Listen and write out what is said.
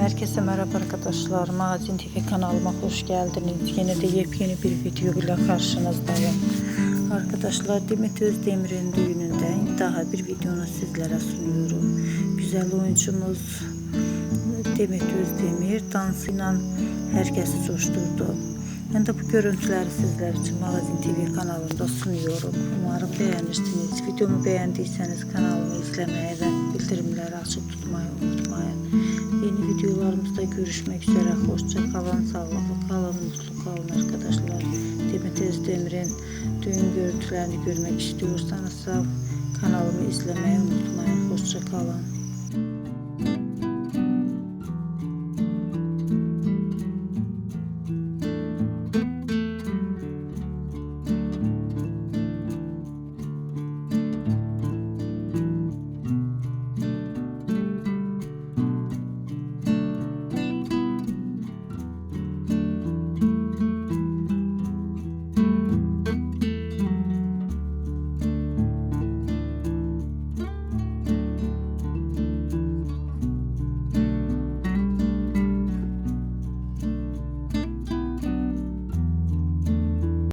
Herkese merhaba arkadaşlar. Magazin TV kanalıma hoş geldiniz. Yine de yepyeni bir video ile karşınızdayım. Arkadaşlar Demet Özdemir'in düğününden daha bir videonu sizlere sunuyorum. Güzel oyuncumuz Demet Özdemir dansıyla herkesi coşturdu. Ben de bu görüntüleri sizler için Magazin TV kanalında sunuyorum. Umarım beğenirsiniz. Videomu beğendiyseniz kanalımı izlemeyi ve bildirimleri açık tutmayı unutmayın. Yeni videolarımızda görüşmek üzere. Hoşça kalın, sağlıklı kalın, mutlu kalın arkadaşlar. Demet Özdemir'in düğün görüntülerini görmek istiyorsanız kanalımı izlemeyi unutmayın. Hoşça kalın.